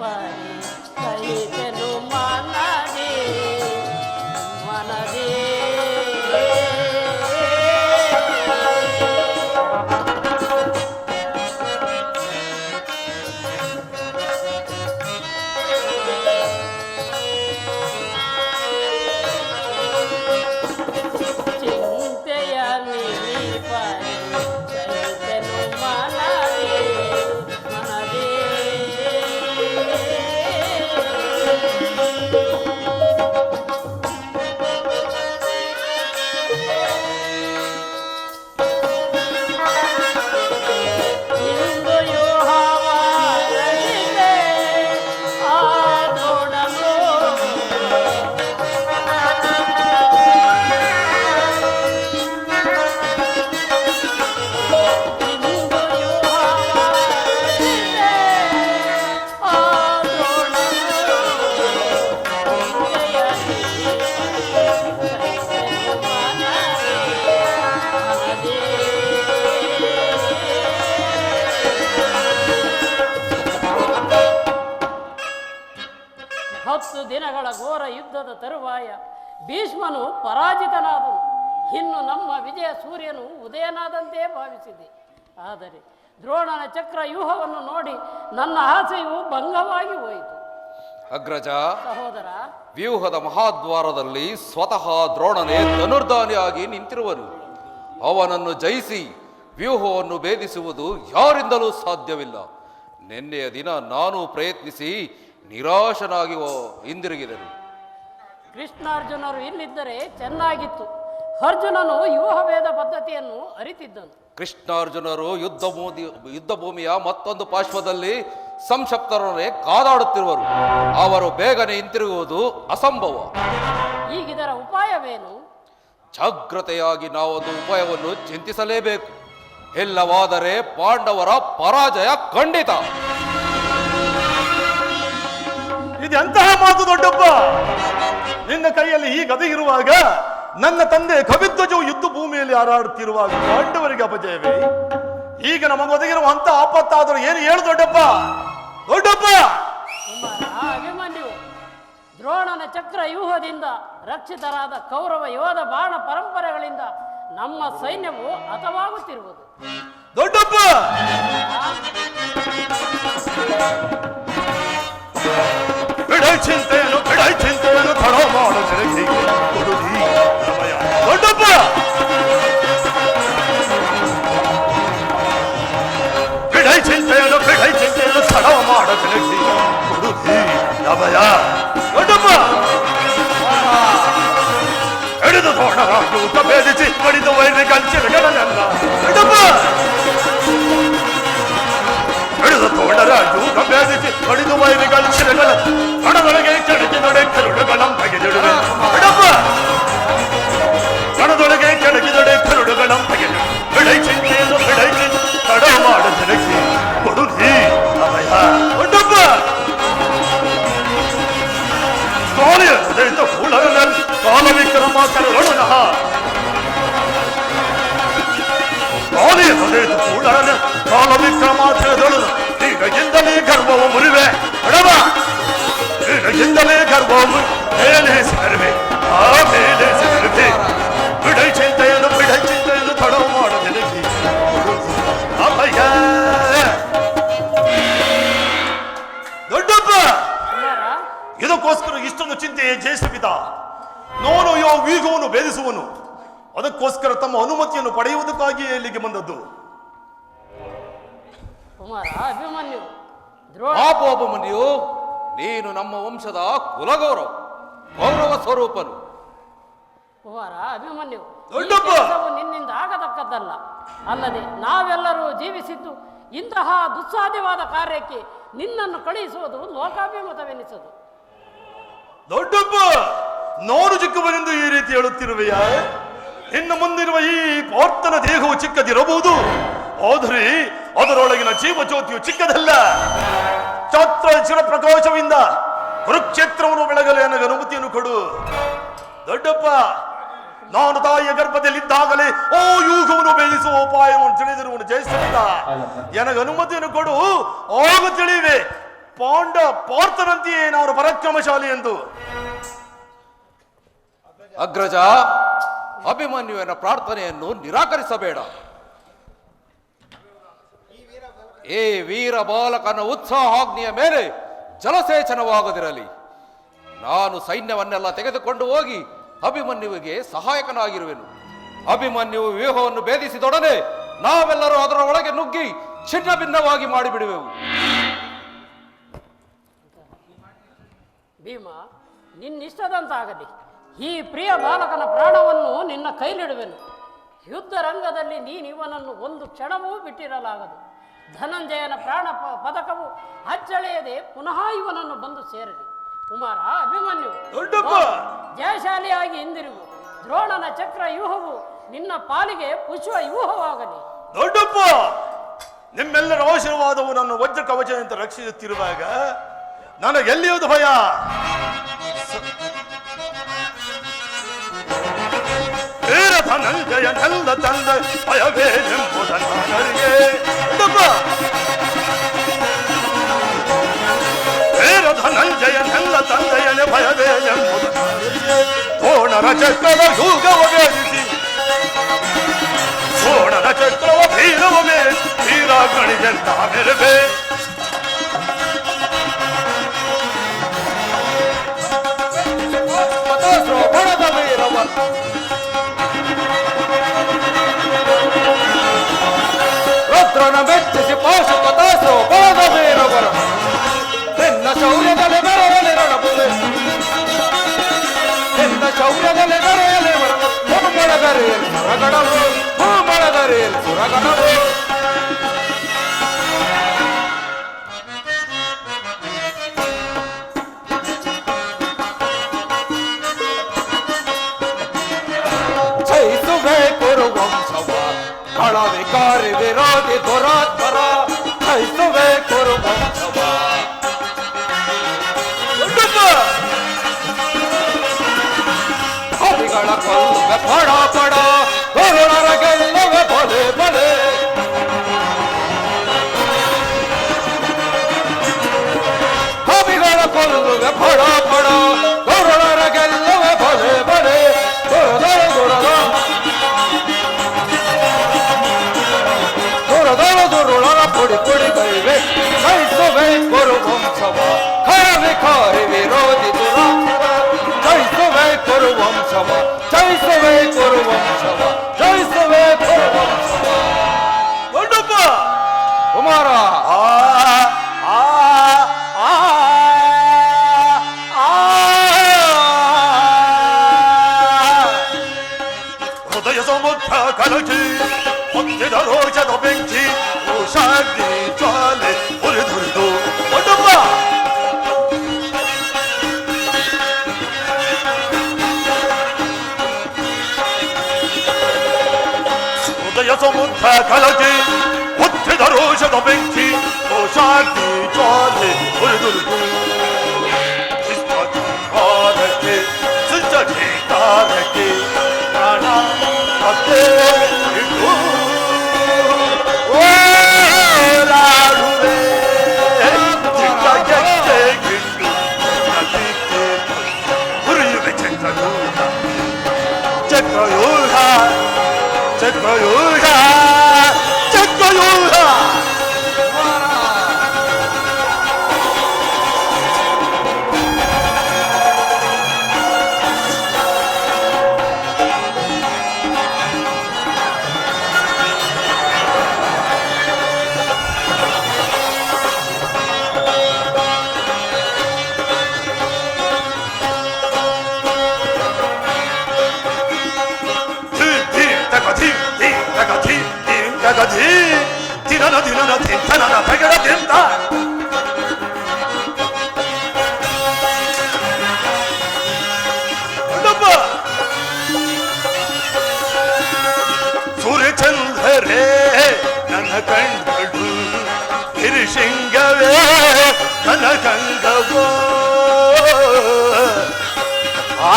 fun. ದಿನಗಳ ಘೋರ ಯುದ್ಧದ ತರುವಾಯ ಭೀಷ್ಮನು ಪರಾಜಿತನಾದನು. ಇನ್ನು ನಮ್ಮ ವಿಜಯ ಸೂರ್ಯನು ಉದಯನಾದಂತೆ ಭಾವಿಸಿದೆ. ಆದರೆ ದ್ರೋಣನ ಚಕ್ರ ವ್ಯೂಹವನ್ನು ನೋಡಿ ನನ್ನ ಆಸೆಯು ಭಂಗವಾಗಿ ಹೋಯಿತು. ಅಗ್ರಜ ಸಹೋದರ ವ್ಯೂಹದ ಮಹಾದ್ವಾರದಲ್ಲಿ ಸ್ವತಃ ದ್ರೋಣನೇ ಧನುರ್ಧಾನಿಯಾಗಿ ನಿಂತಿರುವನು. ಅವನನ್ನು ಜಯಿಸಿ ವ್ಯೂಹವನ್ನು ಭೇದಿಸುವುದು ಯಾರಿಂದಲೂ ಸಾಧ್ಯವಿಲ್ಲ. ನಿನ್ನೆಯ ದಿನ ನಾನು ಪ್ರಯತ್ನಿಸಿ ನಿರಾಶನಾಗಿ ಹಿಂದಿರುಗಿದರು. ಕೃಷ್ಣಾರ್ಜುನರು ಇಲ್ಲಿದ್ದರೆ ಚೆನ್ನಾಗಿತ್ತು. ಅರ್ಜುನನು ವೇದ ಪದ್ಧತಿಯನ್ನು ಅರಿತಿದ್ದನು. ಕೃಷ್ಣಾರ್ಜುನರು ಯುದ್ಧ ಭೂಮಿ ಯುದ್ಧ ಭೂಮಿಯ ಮತ್ತೊಂದು ಪಾರ್ಶ್ವದಲ್ಲಿ ಸಂಕ್ಷಪ್ತರೇ ಕಾದಾಡುತ್ತಿರುವರು. ಅವರು ಬೇಗನೆ ಹಿಂತಿರುಗುವುದು ಅಸಂಭವ. ಈಗಿದರ ಉಪಾಯವೇನು? ಜಾಗ್ರತೆಯಾಗಿ ನಾವೊಂದು ಉಪಾಯವನ್ನು ಚಿಂತಿಸಲೇಬೇಕು. ಇಲ್ಲವಾದರೆ ಪಾಂಡವರ ಪರಾಜಯ ಖಂಡಿತ. ಮಾತು ದೊಡ್ಡಪ್ಪ? ನಿನ್ನ ಕೈಯಲ್ಲಿ ಈ ಗದೆ ಇರುವಾಗ ನನ್ನ ತಂದೆ ಕವಿಧ್ವಜವು ಯುದ್ಧ ಭೂಮಿಯಲ್ಲಿ ಹಾರಾಡುತ್ತಿರುವಾಗ ಪಾಂಡವರಿಗೆ ಅಪಜಯವೇ? ಈಗ ನಮಗೊದಗಿರುವ ಅಂತ ಆಪತ್ತಾದರೂ ಏನು ಹೇಳು ದೊಡ್ಡಪ್ಪ? ದೊಡ್ಡಪ್ಪ! ಅಭಿಮನ್ಯು. ದ್ರೋಣನ ಚಕ್ರ ವ್ಯೂಹದಿಂದ ರಕ್ಷಿತರಾದ ಕೌರವ ಯೋಧ ಬಾಣ ಪರಂಪರೆಗಳಿಂದ ನಮ್ಮ ಸೈನ್ಯವು ಹತವಾಗುತ್ತಿರುವುದು. ದೊಡ್ಡಪ್ಪ! ಚಿಂತೆಯನ್ನು ಬಿಡೈ ಚಿಂತೆಯನ್ನು ತಡ ಮಾಡು ಜರಗಿ ಕೊಡುದಿ ಸಮಯ ದೊಡ್ಡಪ್ಪ ಬಿಡೈ ಚಿಂತೆಯನ್ನು ಬಿಡೈ ಚಿಂತೆಯನ್ನು ತಡ ಮಾಡು ಜರಗಿ ಕೊಡುದಿ ಸಮಯ ದೊಡ್ಡಪ್ಪ ಹಿಡಿದು ತೋಣರಾಜೂತ ಭೇದಿಸಿ ಕಡಿದು ವೈರಿ ಕಂಚಿರಗಳನ್ನೆಲ್ಲ ದೊಡ್ಡಪ್ಪ ഉണരാജൂകം വേദിച്ച് പണിതുമായിരിക്കാൻ ചിരകൾ കടതളകെ ചടക്കുന്നതോടെ കരുടകളം പകിതിടുക കടതളകെ ചടക്കുന്നതോടെ കരുടകളം പകിടുക ಗರ್ವವು ಮೇಲೆ ಸೇರುವೆ ಆ ಮೇಲೆ ಸೇರುವೆ ಬಿಡೈ ಚಿಂತೆಯನ್ನು ಬಿಡೈ ಚಿಂತೆಯನ್ನು ತಡವು ಮಾಡದಿರಲಿ ಅಭಯ ದೊಡ್ಡಪ್ಪ! ಇದಕ್ಕೋಸ್ಕರ ಇಷ್ಟೊಂದು ಚಿಂತೆಯೇ ಜಯಿಸಿದ ನೋನು ಯೋ ವೀಗವನ್ನು ಭೇದಿಸುವನು. ಅದಕ್ಕೋಸ್ಕರ ತಮ್ಮ ಅನುಮತಿಯನ್ನು ಪಡೆಯುವುದಕ್ಕಾಗಿ ಇಲ್ಲಿಗೆ ಬಂದದ್ದು. ಕುಮಾರ ಅಭಿಮನ್ಯು ದ್ರೋಣ. ಪಾಪೋಪಮನಿಯು ನೀನು ನಮ್ಮ ವಂಶದ ಕುಲಗೌರವ ಗೌರವ ಸ್ವರೂಪನು. ಕುಮಾರ ಅಭಿಮನ್ಯು ಈ ದೊಡ್ಡಪ್ಪ! ಕೆಲಸವು ನಿನ್ನಿಂದ ಆಗತಕ್ಕದ್ದಲ್ಲ. ಅಲ್ಲದೆ ನಾವೆಲ್ಲರೂ ಜೀವಿಸಿದ್ದು ಇಂತಹ ದುಸ್ಸಾಧ್ಯವಾದ ಕಾರ್ಯಕ್ಕೆ ನಿನ್ನನ್ನು ಕಳುಹಿಸುವುದು ಲೋಕಾಭಿಮತವೆನಿಸದು ದೊಡ್ಡಪ್ಪ! ನೋಡು ಚಿಕ್ಕವನೆಂದು ಈ ರೀತಿ ಹೇಳುತ್ತಿರುವೆಯಾ? ನಿನ್ನ ಮುಂದಿರುವ ಈ ಪಾರ್ಥನ ದೇಹವು ಚಿಕ್ಕದಿರಬಹುದು. ಆದರೆ ಅದರೊಳಗಿನ ಜೀವಜ್ಯೋತಿಯು ಚಿಕ್ಕದಲ್ಲ. ಛತ್ರ ಚಿರಪ್ರಕಾಶವಿಂದ ಕುರುಕ್ಷೇತ್ರವನ್ನು ಬೆಳಗಲು ನನಗೆ ಅನುಮತಿಯನ್ನು ಕೊಡು. ದೊಡ್ಡಪ್ಪ, ನಾನು ತಾಯಿಯ ಗರ್ಭದಲ್ಲಿದ್ದಾಗಲೇ ಓ ಯೂಗವನ್ನು ಭೇದಿಸುವ ಉಪಾಯವನ್ನು ತಿಳಿದಿರುವನು ಜಯಿಸಲಿಲ್ಲ ನನಗೆ ಅನುಮತಿಯನ್ನು ಕೊಡು. ಆಗ ತಿಳಿವೆ. ಪಾಂಡ ಪಾರ್ಥನಂತೆಯೇ ನಾನು ಪರಾಕ್ರಮಶಾಲಿ ಎಂದು. ಅಗ್ರಜ, ಅಭಿಮನ್ಯುವಿನ ಪ್ರಾರ್ಥನೆಯನ್ನು ನಿರಾಕರಿಸಬೇಡ. ಏ ವೀರ ಬಾಲಕನ ಉತ್ಸಾಹಾಗ್ನಿಯ ಮೇಲೆ ಜಲಸೇಚನವಾಗದಿರಲಿ. ನಾನು ಸೈನ್ಯವನ್ನೆಲ್ಲ ತೆಗೆದುಕೊಂಡು ಹೋಗಿ ಅಭಿಮನ್ಯುವಿಗೆ ಸಹಾಯಕನಾಗಿರುವೆನು. ಅಭಿಮನ್ಯು ವ್ಯೂಹವನ್ನು ಭೇದಿಸಿದೊಡನೆ ನಾವೆಲ್ಲರೂ ಅದರ ಒಳಗೆ ನುಗ್ಗಿ ಛಿನ್ನ ಭಿನ್ನವಾಗಿ ಮಾಡಿಬಿಡುವೆವು. ಭೀಮ, ನಿನ್ನಿಷ್ಟದಂತಾಗಲಿ. ಈ ಪ್ರಿಯ ಬಾಲಕನ ಪ್ರಾಣವನ್ನು ನಿನ್ನ ಕೈಲಿಡುವೆನು. ಯುದ್ಧ ರಂಗದಲ್ಲಿ ನೀನಿವನನ್ನು ಒಂದು ಕ್ಷಣವೂ ಬಿಟ್ಟಿರಲಾಗದು. ಧನಂಜಯನ ಪ್ರಾಣ ಪದಕವು ಅಚ್ಚಳೆಯದೆ ಪುನಃ ಇವನನ್ನು ಬಂದು ಸೇರಲಿ. ಕುಮಾರ ಅಭಿಮನ್ಯು ದೊಡ್ಡಪ್ಪ! ಜಯಶಾಲಿಯಾಗಿ ಹಿಂದಿರುಗು ದ್ರೋಣನ ಚಕ್ರ ವ್ಯೂಹವು ನಿನ್ನ ಪಾಲಿಗೆ ಪುಷ್ಪ ವ್ಯೂಹವಾಗಲಿ. ದೊಡ್ಡಪ್ಪ! ನಿಮ್ಮೆಲ್ಲರ ಆಶೀರ್ವಾದವು ನನ್ನ ವಜ್ರ ಕವಚದಂತೆ ರಕ್ಷಿಸುತ್ತಿರುವಾಗ ನನಗೆಲ್ಲಿಯೋದು ಭಯ? tanır ya tella tella Aya benim bu da tanır ye Baba Vera tanır ya tella tella ya ne paya benim bu da tanır ye Sonara çeklalar yulga o verdi Sonara çeklalar pira o verdi Pira gani gel tamir verdi ಭೂಮಳಗರಿಯಲ್ ಸುರಗಣವು ಭೂಮಳಗರಿಯಲ್ ಸುರಗಣವು ಜಯಿಸುವೆ ಕುರು ವಂಶವ ಕಳವಿಕಾರಿ ವಿರೋಧಿ ದುರಾತ್ಮರ ಜಯಿಸುವೆ ಕುರು ವಂಶವ ಹರಿಗಳ ಕೊಲ್ಲುವೆ ಪಡ వంశవ జై సవే కురు వంశవ జై సవే కురు వంశవ సముద్ర కలచి భక్తి దరోచన పెంచి ఉషాగ్ని జ్వాల 这个又啥这个又是啥这个又是这个啥 ಸಿಂಗವೇ ನನ್ನ ಕಂದಡು ಹಿರಿ ಸಿಂಗವೇ ನನ್ನ ಕಂದವೋ ಆ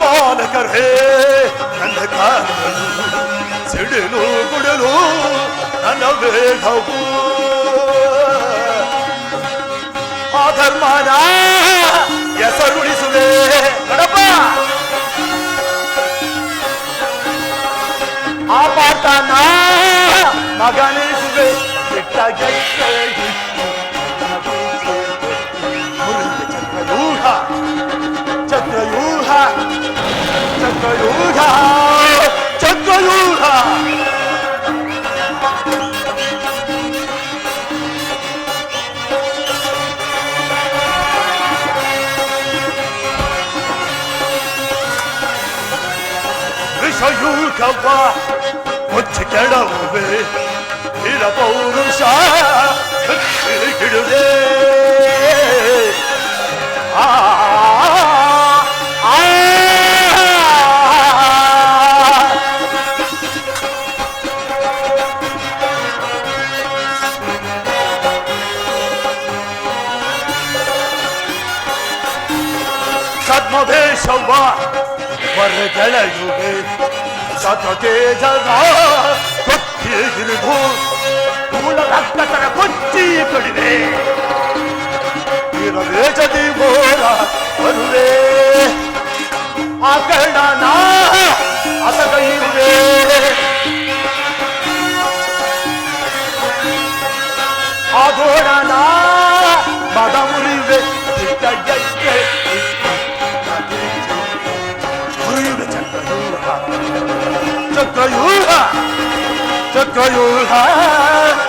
பாலகர் ஹே அந்த காரணம் ಸಿಡಿಲು ಗುಡಲು ನನ್ನ ವೇಗವು ಆ ಧರ್ಮನ ಹೆಸರುಳಿಸುವೆ. ಕಡಪ ಆ ಪಾಠನ ಮಗನಿಸುವೆ. ಕೆಟ್ಟ ಗೆಕ್ಕೆ சயூகவா கொச்சு கிடவு இர பௌருஷா கிடுதே ஆ ಹೊರಗೆಳೆಯುವೆ ಶತತೇಜದ ಕೊಚ್ಚಿ ಹಿಡಿದು ಮೂಲ ರಕ್ತತರ ಕೊಚ್ಚಿ ಕಡಿವೆ ವೀರವೇಜದಿ ಘೋರ ಬರುವೆ kayıl her